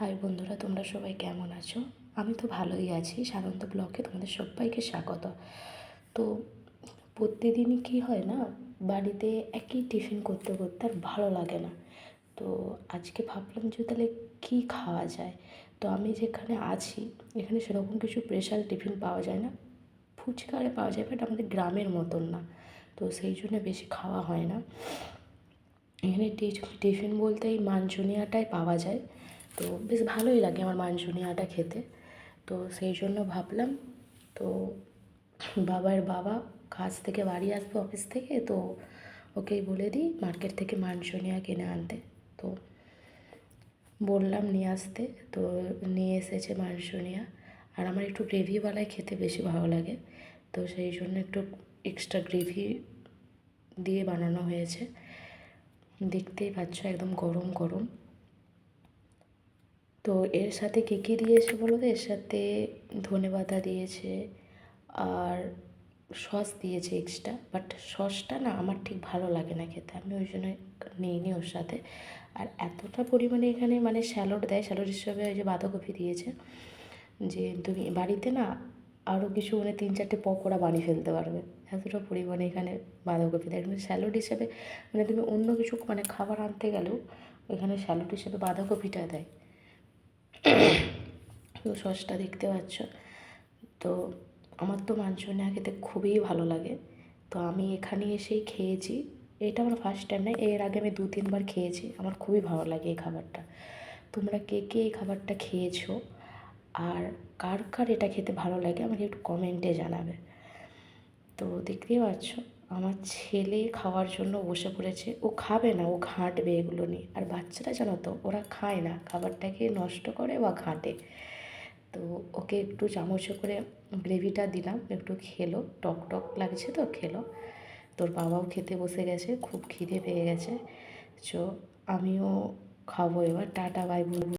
High বন্ধুরা, তোমরা সবাই কেমন আছো? আমি তো ভালোই আছি। সানন্দ ব্লকে তোমাদের সবাইকে স্বাগত। তো প্রতিদিনই কি হয় না, বাড়িতে একই টিফিন করতে করতে আর ভালো লাগে না। তো আজকে ভাবলাম যে তাহলে কী খাওয়া যায়? তো আমি যেখানে আছি, এখানে সেরকম কিছু স্পেশাল টিফিন পাওয়া যায় না। ফুচকারে পাওয়া যায় বাট আমাদের গ্রামের মতন না। তো সেই জন্য বেশি খাওয়া হয় না। এখানে টিফিন বলতে এই মাঞ্চুনিয়াটাই পাওয়া যায়। তো বেশ ভালোই লাগে আমার মাঞ্চুনিয়াটা খেতে। তো সেই জন্য ভাবলাম, তো বাবার বাবা কাজ থেকে বাড়ি আসবে অফিস থেকে, তো ওকেই বলে দিই মার্কেট থেকে মাঞ্চুনিয়া কিনে আনতে। তো বললাম নিয়ে আসতে, তো নিয়ে এসেছে মাঞ্চুনিয়া আর আমার একটু গ্রেভিওয়ালায় খেতে বেশি ভালো লাগে, তো সেই জন্য একটু এক্সট্রা গ্রেভি দিয়ে বানানো হয়েছে। দেখতেই পাচ্ছ একদম গরম গরম। তো এর সাথে কী কী দিয়েছে বলো তো? এর সাথে ধনে পাতা দিয়েছে আর সস দিয়েছে এক্সট্রা বাট সসটা না আমার ঠিক ভালো লাগে না খেতে। আমি ওই জন্য নিইনি ওর সাথে। আর এতটা পরিমাণে এখানে মানে স্যালাড দেয় স্যালাড হিসাবে ওই যে বাঁধাকপি দিয়েছে যে তুমি বাড়িতে না আরও কিছু মানে তিন চারটে পকোড়া বানিয়ে ফেলতে পারবে। এতটা পরিমাণে এখানে বাঁধাকপি দেয়। মানে স্যালাড হিসেবে মানে তুমি অন্য কিছু মানে খাবার আনতে গেলেও ওইখানে স্যালাড হিসেবে বাঁধাকপিটা দেয়। সসটা দেখতে পাচ্ছ। তো আমার তো মাঞ্চুরিয়া খেতে খুবই ভালো লাগে। তো আমি এখানে এসেই খেয়েছি। এটা আমার ফার্স্ট টাইম নয় এর আগে আমি দু তিনবার খেয়েছি। আমার খুবই ভালো লাগে এই খাবারটা। তোমরা কে কে এই খাবারটা খেয়েছো? আর কার কার এটা খেতে ভালো লাগে আমাকে একটু কমেন্টে জানাবে। তো দেখতেই পাচ্ছ, আমার ছেলে খাওয়ার জন্য বসে পড়েছে। ও খাবে না, ও ঘাঁটবে এগুলো নিয়ে। আর বাচ্চারা জানো তো, ওরা খায় না। খাবারটাকে নষ্ট করে বা ঘাঁটে। তো ওকে একটু চামচ করে গ্রেভিটা দিলাম, একটু খেলো, টক টক লাগছে তো, খেলো। তোর বাবাও খেতে বসে গেছে, খুব খিদে পেয়ে গেছে। চো আমিও খাব এবার, টাটা বাই বলব।